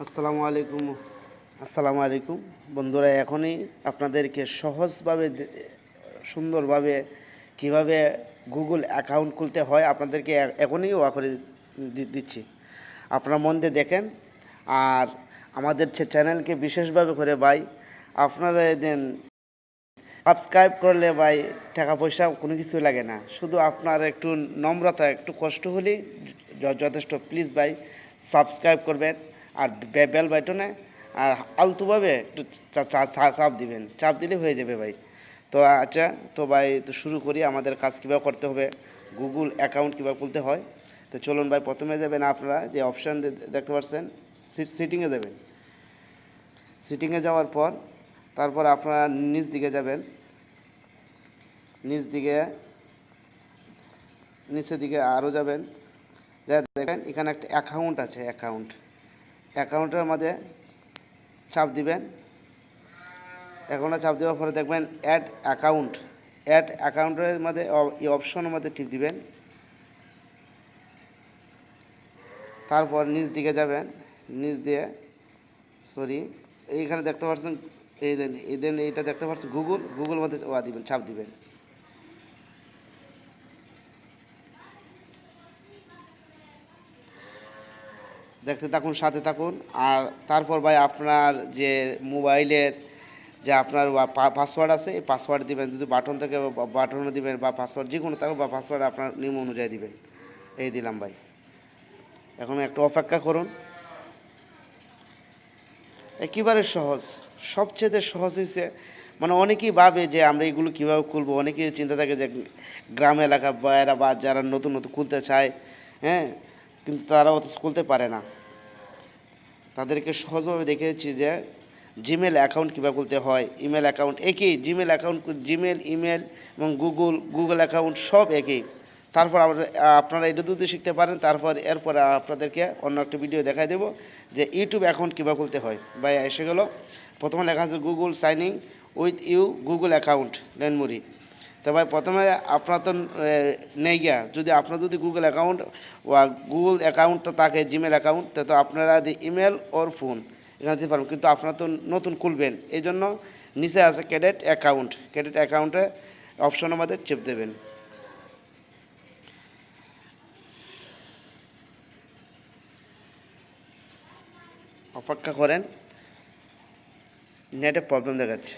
আসসালামু আলাইকুম। আসসালামু আলাইকুম। বন্ধুরা, এখনই আপনাদেরকে সহজভাবে সুন্দরভাবে কীভাবে গুগল অ্যাকাউন্ট খুলতে হয় আপনাদেরকে এখনই ওয়া করে দিচ্ছি। আপনার মন দিয়ে দেখেন। আর আমাদের ছে- চ্যানেলকে বিশেষভাবে করে ভাই, আপনারা দেন সাবস্ক্রাইব করলে ভাই টাকা পয়সা কোনো কিছু লাগে না। শুধু আপনার একটু নম্রতা, একটু কষ্ট হলেই যথেষ্ট। প্লিজ ভাই সাবস্ক্রাইব করবেন। আর বেল বাটনে আর আলতুভাবে একটু চাপ দিবেন। চাপ দিলে হয়ে যাবে ভাই। তো আচ্ছা তো ভাই, তো শুরু করি। আমাদের কাজ কীভাবে করতে হবে? গুগল অ্যাকাউন্ট কীভাবে খুলতে হয়? তো চলুন ভাই, প্রথমে যাবেন আপনারা যে অপশান দেখতে পাচ্ছেন সিটিংয়ে যাবেন। সিটিংয়ে যাওয়ার পর, তারপর আপনারা নিচ দিকে যাবেন। নিচ দিকে, নিচের দিকে আরও যাবেন। যা দেখেন, এখানে একটা অ্যাকাউন্ট আছে অ্যাকাউন্ট অ্যাকাউন্টের মধ্যে চাপ দিবেন। অ্যাকাউন্টে চাপ দেওয়ার পরে দেখবেন অ্যাড অ্যাকাউন্ট অ্যাড অ্যাকাউন্টের মধ্যে এই অপশনের মধ্যে টিপ দিবেন। তারপর নিচ দিকে যাবেন, নিচ দিয়ে সরি এইখানে দেখতে পাচ্ছেন এই দেন এই দেন এইটা দেখতে পাচ্ছেন গুগল গুগল মধ্যে দিবেন, চাপ দিবেন। দেখতে থাকুন, সাথে থাকুন। আর তারপর ভাই আপনার যে মোবাইলের যে আপনার পাসওয়ার্ড আছে, এই পাসওয়ার্ড দিবেন, যদি বাটন থেকে বাটনও দিবেন, বা পাসওয়ার্ড যে কোনো থাকুক, বা পাসওয়ার্ড আপনার নিয়ম অনুযায়ী দিবেন। এই দিলাম ভাই। এখন একটু অপেক্ষা করুন। একেবারে সহজ। সবচেয়ে সহজ হয়েছে মানে অনেকেই ভাবে যে আমরা এগুলো কীভাবে খুলবো, অনেকেই চিন্তা থাকে যে গ্রাম এলাকা বা যারা নতুন নতুন খুলতে চায় হ্যাঁ? কিন্তু তারা অত খুলতে পারে না। তাদেরকে সহজভাবে দেখেছি যে জিমেল অ্যাকাউন্ট কীভাবে খুলতে হয় ইমেল অ্যাকাউন্ট একই জিমেল অ্যাকাউন্ট জিমেল ইমেল এবং গুগল গুগল অ্যাকাউন্ট সব একই। তারপর আপনারা এটা যদি শিখতে পারেন, তারপর এরপরে আপনাদেরকে অন্য একটা ভিডিও দেখাই দেবো যে ইউটিউব অ্যাকাউন্ট কীভাবে খুলতে হয়। বা এসে গেলো। প্রথমে লেখা আছে Google signing with you Google account লেনমুরি তো ভাই, প্রথমে আপনার তো নেই গিয়া। যদি আপনার যদি গুগল অ্যাকাউন্ট বা গুগল অ্যাকাউন্টটা থাকে জিমেল অ্যাকাউন্ট তো আপনারা দি ইমেল ওর ফোন এখানে দিতে পারবেন। কিন্তু আপনারা তো নতুন খুলবেন। এই জন্য নিচে আছে ক্যাডেট অ্যাকাউন্ট ক্যাডেট অ্যাকাউন্টে অপশনের মধ্যে চেপ দেবেন। অপেক্ষা করেন নেটে প্রবলেম দেখাচ্ছে।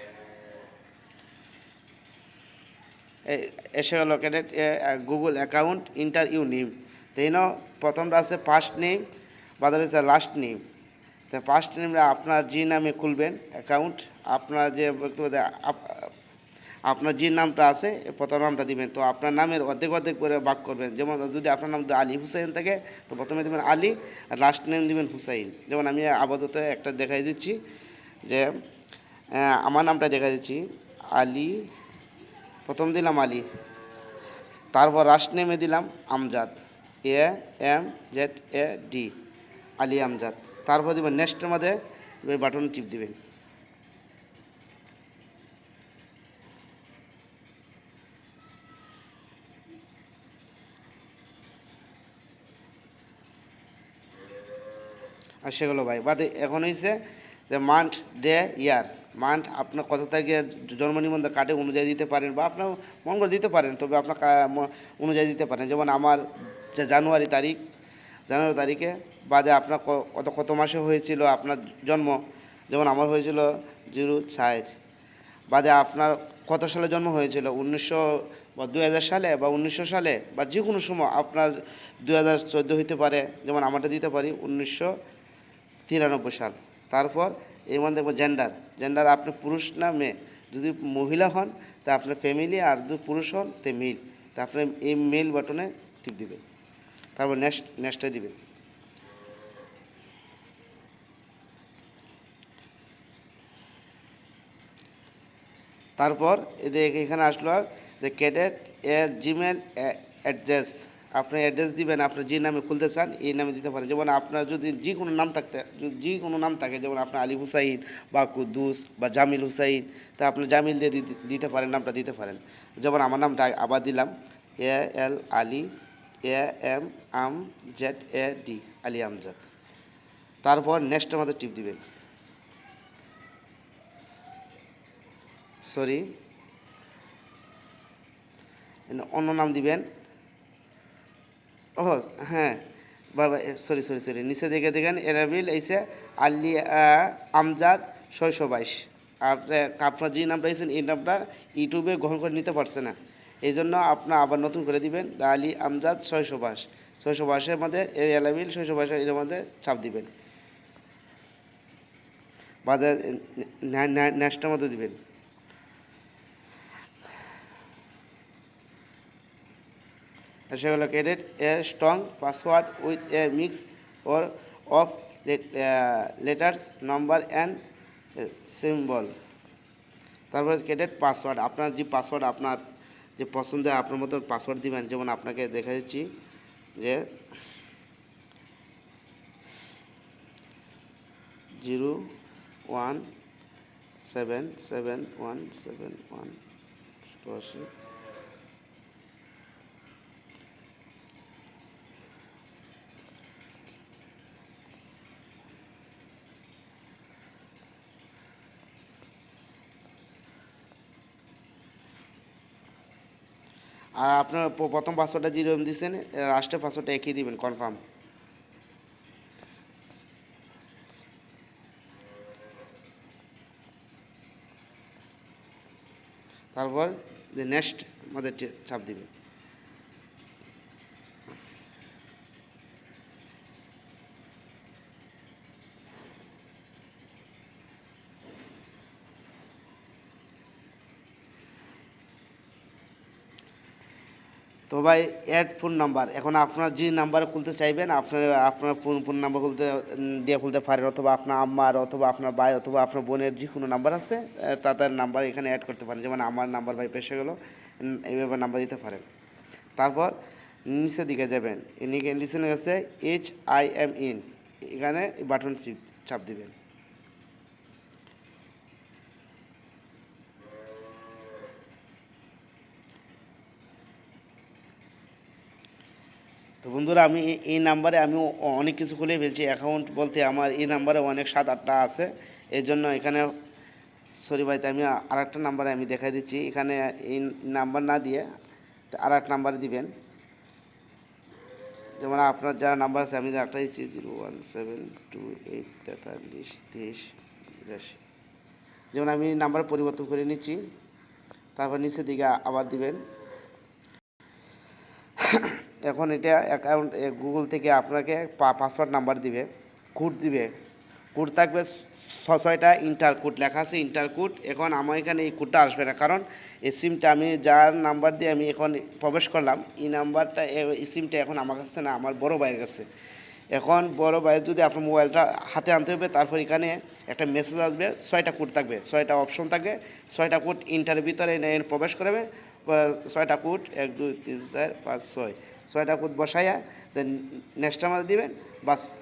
এসে গেল credit Google account enter you name তো এই প্রথমটা আছে ফার্স্ট নেম বাদ হচ্ছে লাস্ট নেম তো ফার্স্ট নেমটা আপনার যে নামে খুলবেন অ্যাকাউন্ট আপনার যে বক্তব্য আপনার যে নামটা আছে প্রথম নামটা দিবেন। তো আপনার নামের অর্ধেক অর্ধেক করে বাক করবেন। যেমন যদি আপনার নাম আলী হুসাইন থাকে, তো প্রথমে দেবেন আলী, আর লাস্ট নেম দিবেন হুসাইন। যেমন আমি আপাতত একটা দেখাই দিচ্ছি যে আমার নামটা দেখা দিচ্ছি, আলী প্রথম দিলাম আলী, তারপর লাস্ট নেমে দিলাম Amjad, A, M, Z, A, D, Ali Amjad. তারপর দিবেন নেক্সটের মধ্যে ওই বাটন টিপ দিবেন। আর সেগুলো ভাই। বাদে এখন হয়েছে যে মান্থ ডে ইয়ার, মান্থ আপনার কত তারিখে জন্ম নিবন্ধন কার্ডে অনুযায়ী দিতে পারেন বা আপনার মন করে দিতে পারেন, তবে আপনার অনুযায়ী দিতে পারেন। যেমন আমার যে জানুয়ারি তারিখ, জানুয়ারি তারিখে বাদে আপনার কত কত মাসে হয়েছিল আপনার জন্ম, যেমন আমার হয়েছিল জিরো চার। বাদে আপনার কত সালে জন্ম হয়েছিল? উনিশশো বা দু হাজার সালে বা উনিশশো সালে বা যে কোনো সময় আপনার দু হাজার চোদ্দ হইতে পারে, যেমন আমারটা দিতে পারি, উনিশশো তিরানব্বই সাল। তারপর এই মধ্যে দেখব জেন্ডার জেন্ডার আপনি পুরুষ না মেয়ে। যদি মহিলা হন, তা আপনার ফ্যামিলি আর যদি পুরুষ হন, তে মেল তা আপনি এই মেল বাটনে টিপ দিবেন তারপর নেক্সট নেক্সটে দিবেন তারপর এদের এখানে আসলো আর যে ক্যাডেট এ জিমেল অ্যাড্রেস আপনি অ্যাড্রেস দিবেন আপনি যে নামে খুলতে চান, এই নামে দিতে পারেন। যেমন আপনার যদি যে কোনো নাম থাকতে যে কোনো নাম থাকে, যেমন আপনার আলী হুসাইন বা কুদ্দুস বা জামিল হুসাইন, তা আপনি জামিল দিয়ে দিতে- পারেন, নামটা দিতে পারেন। যেমন আমার নামটা আবার দিলাম, A L Ali, A M um Z A D, Ali Amjad. তারপর নেক্সট আমাদের টিপ দিবেন। সরি অন্য নাম দিবেন ও হ্যাঁ। বাবা সরি সরি সরি নিচে দেখে দেখেন, এরাবিল এইসে আল্লি আমজাদ ছয়শো বাইশ। আপনার আপনার যে নামটা এসেছেন এই নামটা ইউটিউবে গ্রহণ করে নিতে পারছে না। এই জন্য আপনার আবার নতুন করে দিবেন আলী আমজাদ ছয়শো বাইশ। ছয়শো বাইশের মধ্যে এই এলাবিল ছয়শো বাইশের এর মধ্যে ছাপ দিবেন। বাদে নেক্সটের মধ্যে দিবেন। সেগুলো create a strong password with a mix or of letters number and symbol তারপরে ক্রেডিট পাসওয়ার্ড আপনার যে পাসওয়ার্ড আপনার যে পছন্দের আপনার মতো পাসওয়ার্ড দিবেন। যেমন আপনাকে দেখা যাচ্ছি যে zero one seven seven one seven one আর আপনার প্রথম পাসওয়ার্ডটা জিরো এম দিচ্ছেন লাস্টের পাসওয়ার্ডটা একই দিবেন কনফার্ম তারপর নেক্সট আমাদের চাপ দিবেন। তো ভাই অ্যাড ফোন নাম্বার এখন আপনার যে নাম্বার খুলতে চাইবেন, আপনার আপনার ফোন ফোন নাম্বার খুলতে দিয়ে খুলতে পারেন, অথবা আপনার আম্মার, অথবা আপনার ভাই, অথবা আপনার বোনের যে কোনো নাম্বার আছে তাদের নাম্বার এখানে অ্যাড করতে পারেন। যেমন আমার নাম্বার ভাই পেশে গেলো এইভাবে নাম্বার দিতে পারেন। তারপর নিচের দিকে যাবেন। নিচে গেছে এইচ আই এম ইন এখানে বাটন চাপ দিবেন। তো বন্ধুরা, আমি এই- নাম্বারে আমি অনেক কিছু খুলে ফেলছি। অ্যাকাউন্ট বলতে আমার এই নাম্বারে অনেক সাত আটটা আছে। এর জন্য এখানে সরি ভাই আমি আর একটা নাম্বারে আমি দেখাই দিচ্ছি। এখানে এই নাম্বার না দিয়ে আর এক নাম্বার দিবেন। যেমন আপনার যারা নাম্বার আছে, আমি একটা দিচ্ছি, zero one seven two eight তেতাল্লিশ তেইশ বিরাশি। যেমন আমি নাম্বার পরিবর্তন করে নিচ্ছি, তারপর নিচের দিকে আবার দিবেন। এখন এটা অ্যাকাউন্ট গুগল থেকে আপনাকে পাসওয়ার্ড নাম্বার দিবে কোড দিবে। কোড থাকবে ছয়টা ইন্টার কোড লেখা আছে ইন্টার কোড এখন আমার এখানে এই কোডটা আসবে না, কারণ এই সিমটা আমি যার নাম্বার দিয়ে আমি এখন প্রবেশ করলাম, এই নাম্বারটা এই সিমটা এখন আমার কাছে না, আমার বড় ভাইয়ের কাছে। এখন বড় ভাইয়ের যদি আপনার মোবাইলটা হাতে আনতে হবে, তারপর এখানে একটা মেসেজ আসবে, ছয়টা কোড থাকবে। ছয়টা অপশন থাকবে, ছয়টা কোড ইন্টারের ভিতরে প্রবেশ করবে ছয়টা কোড এক, দুই, তিন, চার, পাঁচ, ছয়। ছয়টা কোড বসাইয়া দেন নেক্সট আমাদের দিবেন, বাস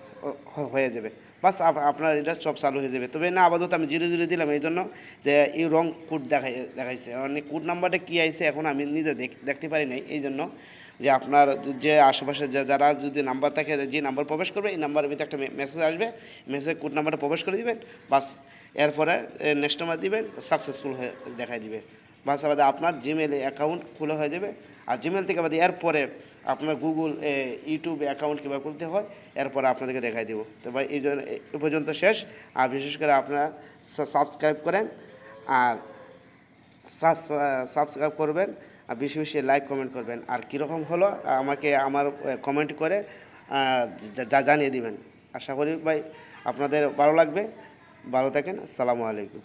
হয়ে যাবে। বাস আপ- আপনার এটা সব চালু হয়ে যাবে। তবে না, আপাতত আমি জিরো জিরো দিলাম এই জন্য যে এই রং কোড দেখাই, দেখাইছে। মানে কোড নাম্বারটা কী আইছে, এখন আমি নিজে দেখতে পারি নাই এই জন্য যে আপনার যে আশেপাশে যারা যদি নাম্বার থাকে, যে নাম্বার প্রবেশ করবে, এই নাম্বারের ভিতরে একটা মেসেজ আসবে। মেসেজ কোড নাম্বারটা প্রবেশ করে দিবেন, বাস এরপরে নেক্সট নাম্বার দিবেন সাকসেসফুল হয়ে দেখাই দিবে। বাস আবার আপনার জিমেল অ্যাকাউন্ট খোলা হয়ে যাবে। আর জিমেল থেকে আবার এরপরে আপনার গুগল ইউটিউব অ্যাকাউন্ট কীভাবে খুলতে হয়, এরপর আপনাদেরকে দেখাই দেবো। তো ভাই, এই জন্য, এ পর্যন্ত শেষ। আর বিশেষ করে আপনারা সাবস্ক্রাইব করেন আর সাবস্ক্রাইব করবেন আর বেশি বেশি লাইক কমেন্ট করবেন। আর কীরকম হলো, আমাকে আমার কমেন্ট করে যা জানিয়ে দিবেন। আশা করি ভাই, আপনাদের ভালো লাগবে। ভালো থাকেন। আসসালামু আলাইকুম।